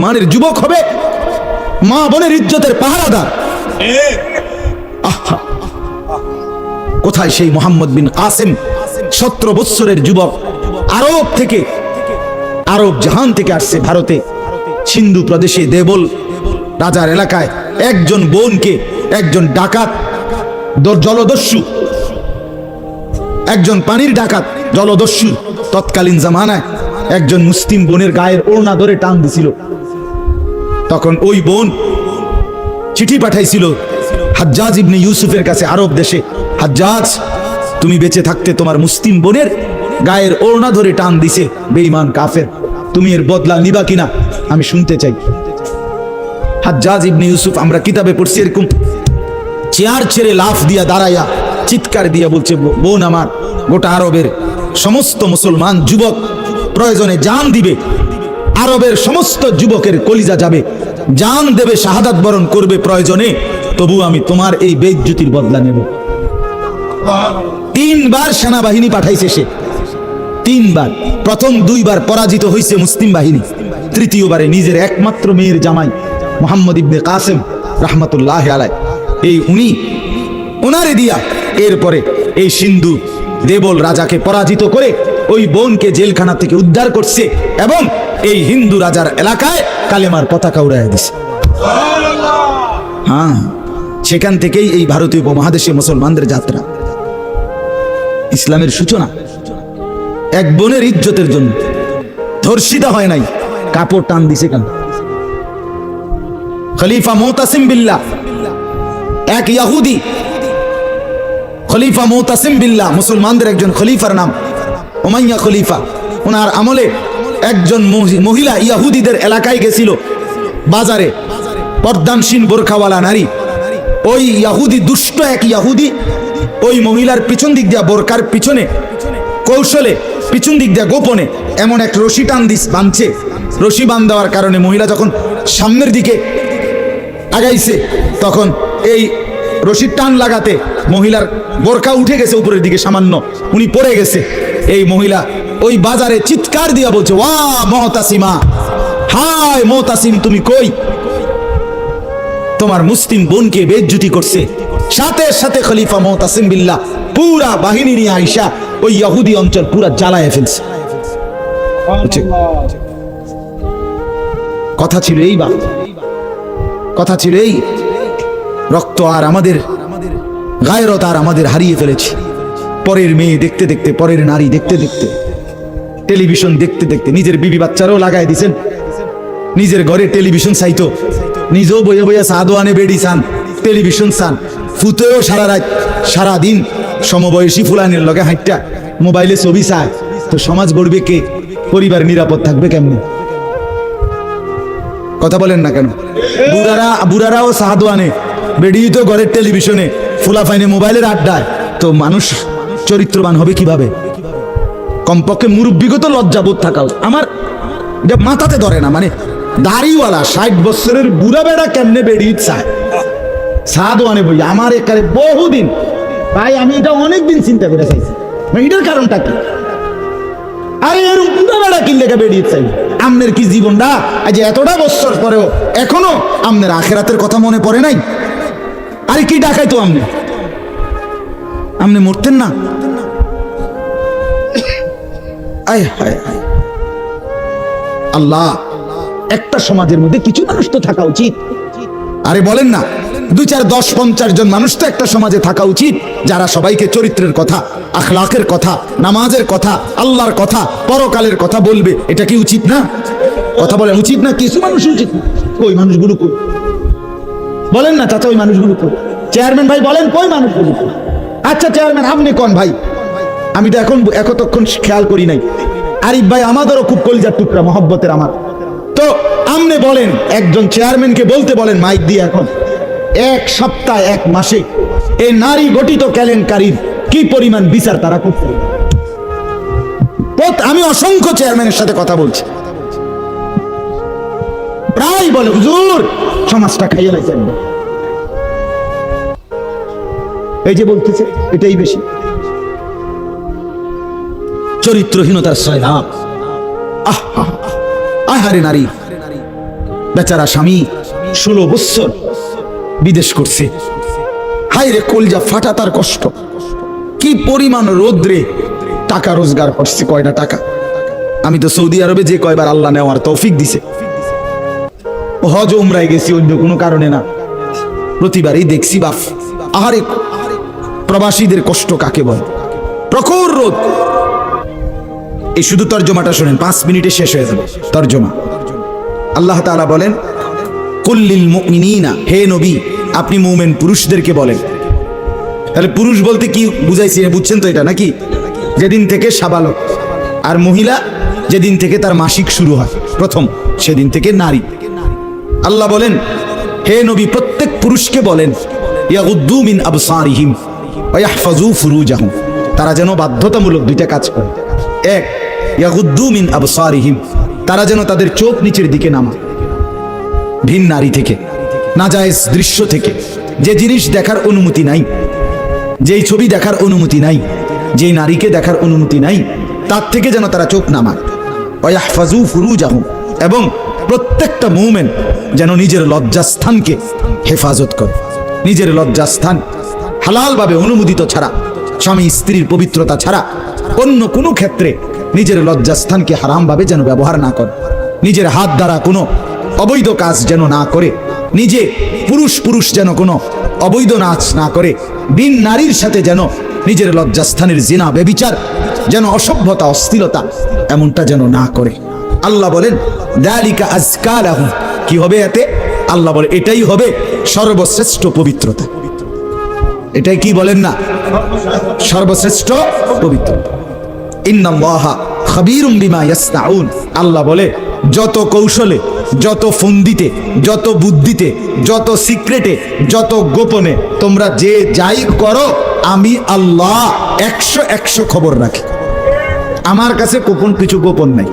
মুসলমানের যুবক হবে। মা বোনের ইজ্জতের পাহারাদার। কোথায় সেই মোহাম্মদ বিন কাসেম? সতেরো বৎসরের যুবক আরব থেকে, আরব জাহান থেকে আসছে ভারতে। সিন্ধু প্রদেশে দেবল রাজার এলাকায় একজন বোনকে, একজন ডাকাত জলদস্যু, একজন পানির ডাকাত, জলদস্যু তৎকালীন জামানায় একজন মুসলিম বোনের গায়ের ওড়না ধরে টান দিছিল। তখন ওই বোন চিঠি পাঠাইছিল হাজ্জাজ ইবনে ইউসুফের কাছে আরব দেশে, হাজ্জাজ, তুমি বেঁচে থাকতে তোমার মুসলিম বোনের গায়ের ওড়না ধরে টান দিছে, বেঈমান, কাফের। তুমি এর বদলা নিবা কিনা? আমি শুনতে চাই। হাজ্জাজ ইবনে ইউসুফ, আমরা কিতাবে পড়ছি এরকম চেয়ার ছেড়ে লাফ দিয়া দাঁড়াইয়া চিৎকার দিয়া বলছে বোন আমার, গোটা আরবের সমস্ত মুসলমান, যুবক প্রয়োজনে জান দিবে। আরবের সমস্ত যুবকের কলিজা যাবে। জান দেবে, শাহাদাত বরণ করবে প্রয়োজনে। তবু আমি তোমার এই বেজ্জুতির বদলা নেব। তিনবার সেনাবাহিনী পাঠাইছে সে। তিনবার। প্রথম দুইবার পরাজিত হয়েছে মুসলিম বাহিনী। তৃতীয়বারে নিজের একমাত্র মেয়ের জামাই মোহাম্মদ ইবনে কাসেম রাহমাতুল্লাহ আলাই এই উনি ওনারে দিয়া এরপরে এই সিন্ধু দেবল রাজাকে পরাজিত করে ওই বোনকে জেলখানা থেকে উদ্ধার করছে এবং এই হিন্দু রাজার এলাকায় কালেমার পতাকা উড়াই দিছে। হ্যাঁ সেখান থেকেই এই ভারতীয় উপমহাদেশে মুসলমানদের যাত্রা। ইসলামের সূচনা, এক বোনের ইজ্জতের জন্য। ধর্ষিতা হয় নাই, কাপড় টান দিছে কেন? খলিফা মোতাসিম বিল্লা এক ইয়াহুদি। খলিফা মোতাসিম বিল্লা মুসলমানদের একজন খলিফার নাম ওমাইয়া খলিফা। ওনার আমলে একজন মহিলা ইয়াহুদিদের এলাকায় গেছিল, বাজারে। পর্দানসীন বোরখাওয়ালা নারী। ওই ইয়াহুদি, দুষ্ট এক ইয়াহুদি, ওই মহিলার পিছন দিক দিয়া বোরকার পিছনে, কৌশলে পিছন দিক দিয়া গোপনে এমন এক রশি টান দিস বাঁধছে রশি বান দেওয়ার কারণে মহিলা যখন সামনের দিকে আগাইছে, তখন এই রশির টান লাগাতে মহিলার বোরকা উঠে গেছে উপরের দিকে সামান্য, উনি পড়ে গেছে। এই মহিলা ওই বাজারে চিৎকার দিয়া বলছে, ওয়া মহতাসিমা, হায় মহতাসিম, তুমি কই? তোমার মুসলিম বোনকে বেজ্জুতি করছে। সাথে সাথে খলিফা মহতাসিম বিল্লাহ পুরা বাহিনী নিয়ে আইসা ওই ইহুদি অঞ্চল পুরা জ্বালায় ফেলছে। কথা ছিল এই বা কথা ছিল এই রক্ত আর আমাদের গায়রত আর আমাদের হারিয়ে ফেলেছি। পরের মেয়ে দেখতে দেখতে, পরের নারী দেখতে দেখতে টেলিভিশন দেখতে দেখতে নিজের বিবি বাচ্চারাও লাগাই দিছেন। নিজের ঘরে টেলিভিশন চাইতো। নিজেও বইয়ে বইয়ে সাদো আনে বেডি চান, টেলিভিশন চান। ফুতেও সারা রাত, সারা দিন সমবয়সী ফুলানির লগে হাইটটা মোবাইলে ছবি চায়। তো সমাজ গড়বে কে? পরিবার নিরাপদ থাকবে কেমনে? কথা বলেন না কেন? বুড়ারা, বুড়ারাও সাহাদো আনে বেডিয়ে তো ঘরের টেলিভিশনে ফুলা ফাইনে মোবাইলের আড্ডায়। তো মানুষ চরিত্রবান হবে কীভাবে? কমপক্ষে মুরব্বিগত লজ্জাবোধ থাকা আমার এটা মাথাতে ধরে না মানে দাড়িওয়ালা ষাট বছরের বুড়া বেড়া কেমনে বেরিয়ে চায়? সাধু আনে বই আমার একারে বহুদিন ভাই, আমি এটা অনেকদিন চিন্তা করে চাইছি। মানে এটার কারণটা কি? আরে এর বুড়া বেড়া কি লেখা বেরিয়ে চাই আমনের কি জীবনটা আজ এতটা বছর পরেও এখনও আমনের আখেরাতের কথা মনে পড়ে নাই? আরে, কি ডাকাই তো আমনে? আমনে মরতেন না? আল্লাহ, একটা সমাজের মধ্যে কিছু মানুষ তো থাকা উচিত। আরে বলেন না, দুই চার দশ পঞ্চাশ জন মানুষ তো একটা সমাজে থাকা উচিত, যারা সবাইকে চরিত্রের কথা আখলাকের কথা, নামাজের কথা, আল্লাহর কথা, পরকালের কথা বলবে, এটা কি উচিত না? কথা বলেন, উচিত না? কিছু মানুষ উচিত। ওই মানুষগুলো কই? বলেন না চাচা, ওই মানুষগুলো কই? চেয়ারম্যান ভাই বলেন, কই মানুষগুলো? আচ্ছা চেয়ারম্যান, আপনি কোন ভাই? আমি তো এখন একতক্ষণ খেয়াল করি নাই। আরিফ ভাই, আমাদেরও খুব কলিজার টুকরা, মহব্বতের আমার। তো আমনে বলেন, একজন চেয়ারম্যানকে বলতে বলেন মাইক দিয়ে এখন। এক সপ্তাহ, এক মাসে এই নারী গঠিত কেলেঙ্কারির কি পরিমাণ বিচার তারা পারে? আমি অসংখ্য চেয়ারম্যানের সাথে কথা বলছি। প্রায় বলে, হুজুর, সমাজটা খাইয়ে লাগছে এই যে বলতেছে, এটাই বেশি। চরিত্রহীনতার ছয় লাভ আহ আহ, আহারে নারী। বেচারা স্বামী ষোলো বৎসর বিদেশ করছে। হাই রে কলজা ফাটা তার কষ্ট। কি পরিমাণ রোদ্রে টাকা রোজগার করছে কয়টা টাকা? আমি তো সৌদি আরবে যে কয়বার আল্লাহ নেওয়ার তৌফিক দিছে। হজ উমরায় গেছি অন্য কোনো কারণে না। প্রতিবারই দেখছি বাপ। আহারে প্রবাসীদের কষ্ট কাকে বল? প্রখর রোদ। এই শুধু তর্জমাটা শোনেন, পাঁচ মিনিটে শেষ হয়ে যাবে। তর্জমা। আল্লাহ তাআলা বলেন কুল্লিল মুমিনিনা হে নবী, আপনি মুমেন পুরুষদেরকে বলেন। তাহলে পুরুষ বলতে কি বুঝাইছি? বুঝছেন তো এটা নাকি? যেদিন থেকে সাবালক, আর মহিলা যেদিন থেকে তার মাসিক শুরু হয়, প্রথম, সেদিন থেকে নারী। আল্লাহ বলেন, হে নবী, প্রত্যেক পুরুষকে বলেন, ইয়াগুদ্দু আবসারিহিম ওয়া ইয়াহফাজু ফুরুজাহুম তারা যেন বাধ্যতামূলক দুইটা কাজ করে। এক, ইয়াগুদ্দু মিন আবসারিহিম, তারা যেন তাদের চোখ নিচের দিকে নামা। ভিন নারী থেকে, নাজায়েজ দৃশ্য থেকে, যে জিনিস দেখার অনুমতি নাই, যেই ছবি দেখার অনুমতি নাই, যেই নারীকে দেখার অনুমতি নাই, তার থেকে যেন তারা চোখ নামায়। ওয়াহফাজু ফুরুজাহুম, এবং প্রত্যেকটা মুভমেন্ট যেন নিজের লজ্জাস্থানকে হেফাজত করে। নিজের লজ্জাস্থান হালালভাবে অনুমোদিত ছাড়া, স্বামী স্ত্রীর পবিত্রতা ছাড়া অন্য কোনো ক্ষেত্রে নিজের লজ্জাস্থানকে হারামভাবে যেন ব্যবহার না করে। নিজের হাত দ্বারা কোনো অবৈধ কাজ যেন না করে। নিজে পুরুষ পুরুষ যেন কোনো অবৈধ নাচ না করে। দিন নারীর সাথে যেন নিজের লজ্জাস্থানের জিনা বেবিচার যেন অসভ্যতা অস্থিরতা এমনটা যেন না করে। আল্লাহ বলেন, দালিকা আজকাল কি হবে এতে? আল্লাহ বলে, এটাই হবে সর্বশ্রেষ্ঠ পবিত্রতা। এটাই কি বলেন না? সর্বশ্রেষ্ঠ পবিত্রতা। আল্লাহ বলে, যত কৌশলে, যত ফন্দিতে, যত বুদ্ধিতে, যত সিক্রেটে, যত গোপনে তোমরা যে যাই করো, আমি আল্লাহ একশো একশো খবর রাখি। আমার কাছে গোপন কিছু গোপন নাই।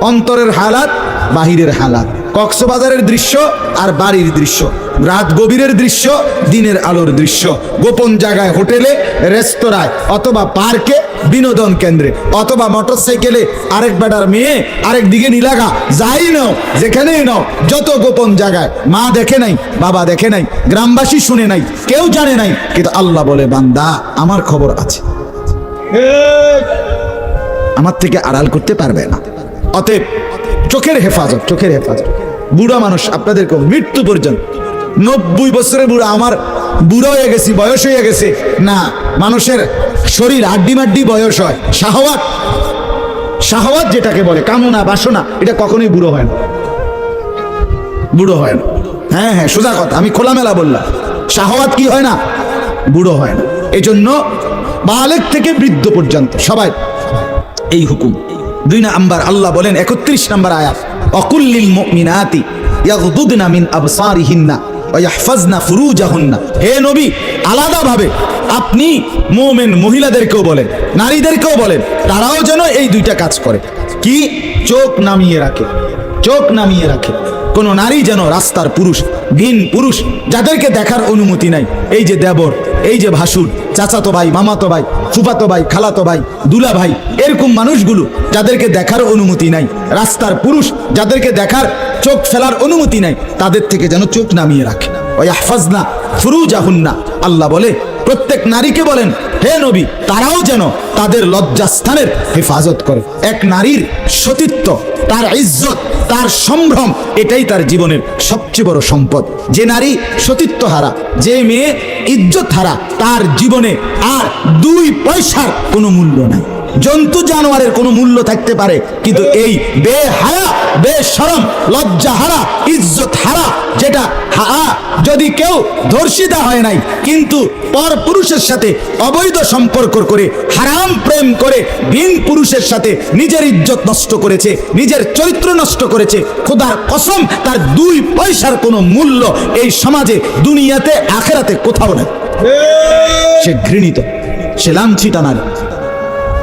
অন্তরের হালাত, বাহিরের হালাত। কক্সবাজারের দৃশ্য আর বাড়ির দৃশ্য। রাত গভীরের দৃশ্য, দিনের আলোর দৃশ্য। গোপন জায়গায় হোটেলে, রেস্তোরাঁয়, অথবা পার্কে, বিনোদন কেন্দ্রে, অথবা মোটর সাইকেলে আরেক বেটার মেয়ে আরেক দিকে নিলাগা। যাই নাও, যেখানেই নাও, যত গোপন জায়গায়। মা দেখে নাই, বাবা দেখে নাই, গ্রামবাসী শুনে নাই, কেউ জানে নাই, কিন্তু আল্লাহ বলে, বান্দা, আমার খবর আছে। আমার থেকে আড়াল করতে পারবে না। অতএব, চোখের হেফাজত চোখের হেফাজত। বুড়া মানুষ আপনাদেরকে মৃত্যু পর্যন্ত। নব্বই বছরের বুড়া, আমার বুড়ো হয়ে গেছি, বয়স হয়ে গেছে। না, মানুষের শরীর আড্ডি মাড্ডি বয়স হয়। শাহওয়াত শাহওয়াত যেটাকে বলে, কামনা, বাসনা, এটা কখনোই বুড়ো হয় না। বুড়ো হয় না। হ্যাঁ হ্যাঁ সোজা কথা, আমি খোলামেলা বললাম। শাহওয়াত কি হয় না? বুড়ো হয় না। এই জন্য বালেক থেকে বৃদ্ধ পর্যন্ত সবাই এই হুকুম। দুই নাম্বার, আল্লাহ বলেন, একত্রিশ নাম্বার আয়াত। অকুল্লিল মিনাতি ইয়াগদুদনা মিন আবসারিহিন্না ওয়াহফাজনা ফুরুজাহুন্না। হে নবী, আলাদাভাবে আপনি মোমেন মহিলাদেরকেও বলেন, নারীদেরকেও বলেন, তারাও যেন এই দুইটা কাজ করে। কি? চোখ নামিয়ে রাখে, চোখ নামিয়ে রাখে। কোন নারী যেন রাস্তার পুরুষ, ভিন পুরুষ, যাদেরকে দেখার অনুমতি নাই। এই যে দেবর, এই যে ভাসুর, চাচাতো ভাই, মামাতো ভাই, ফুফাতো ভাই, খালাতো ভাই, দুলা ভাই, এরকম মানুষগুলো যাদেরকে দেখার অনুমতি নাই। রাস্তার পুরুষ যাদেরকে দেখার চোখ ফেলার অনুমতি নাই, তাদের থেকে যেন চোখ নামিয়ে রাখে। ওই আহফাজনা ফুরুজাহুন্না, আল্লাহ বলে, প্রত্যেক নারীকে বলেন হে নবী, তারাও যেন তাদের লজ্জাস্থানের হেফাজত করে। এক নারীর সতীত্ব, তার ইজ্জত, তার সম্ভ্রম, এটাই তার জীবনের সবচেয়ে বড় সম্পদ। যে নারী সতীত্ব হারা যে মেয়ে ইজ্জত হারা তার জীবনে আর দুই পয়সার কোনো মূল্য নাই। জন্তু জানোয়ারের কোনো মূল্য থাকতে পারে কিন্তু এই বেহায়া বেশরম লজ্জা হারা ইজ্জত হারা যেটা হা যদি কেউ ধর্ষিতা হয় নাই কিন্তু পর পুরুষের সাথে অবৈধ সম্পর্ক করে হারাম প্রেম করে ভিন পুরুষের সাথে নিজের ইজ্জত নষ্ট করেছে নিজের চরিত্র নষ্ট করেছে খোদার কসম তার দুই পয়সার কোনো মূল্য এই সমাজে দুনিয়াতে আখেরাতে কোথাও নেই। সে ঘৃণিত সে লাঞ্ছিতা নারী।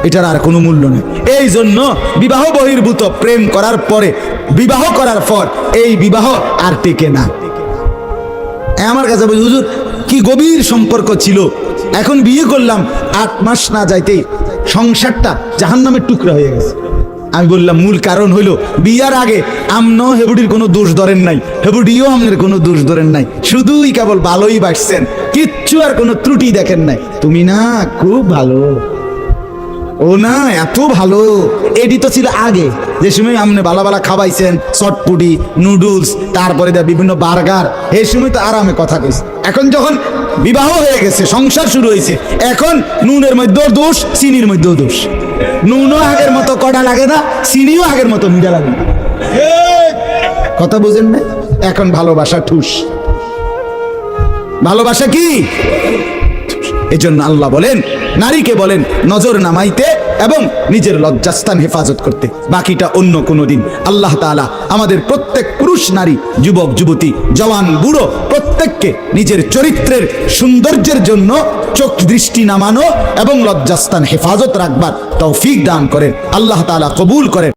এটার আর কোনো মূল্য নেই। এই জন্য বিবাহ বহির্ভূত প্রেম করার পরে, বিবাহ করার পর এই বিবাহ আর টেকে না। আমার কাছে বলি হুজুর, কি গভীর সম্পর্ক ছিল। এখন বিয়ে করলাম, আট মাস না যাইতেই সংসারটা জাহান্নামের টুকরা হয়ে গেছে। আমি বললাম, মূল কারণ হইল, বিয়ার আগে আমনও হেবুডির কোনো দোষ ধরেন নাই, হেবুডিও আমনের কোনো দোষ ধরেন নাই। শুধুই কেবল ভালোই বাসছেন কিচ্ছু আর কোনো ত্রুটি দেখেন নাই। তুমি না, খুব ভালো। ও না, এত ভালো। এডি তো ছিল আগে। যে সময় আপনি বালা বালা খাওয়াইছেন, চটপুটি, নুডলস, তারপরে দেয়া বিভিন্ন বার্গার এই সময় তো আরামে কথা কইছে। এখন যখন বিবাহ হয়ে গেছে, সংসার শুরু হয়েছে এখন নুনের মধ্যেও দোষ, চিনির মধ্যেও দোষ। নুনও আগের মতো কড়া লাগে না, চিনিও আগের মতো মিঠা লাগে কথা বুঝেন না? এখন ভালোবাসা ঠুস। ভালোবাসা কি? এজন্য আল্লাহ বলেন নারীকে বলেন নজর নামাইতে এবং নিজের লজ্জাস্থান হেফাজত করতে। বাকিটা অন্য কোনো দিন। আল্লাহ তালা আমাদের প্রত্যেক পুরুষ, নারী, যুবক, যুবতী, জওয়ান, বুড়ো প্রত্যেককে নিজের চরিত্রের সৌন্দর্যের জন্য চোখ দৃষ্টি নামানো এবং লজ্জাস্থান হেফাজত রাখবার তৌফিক দান করেন। আল্লাহ তালা কবুল করেন।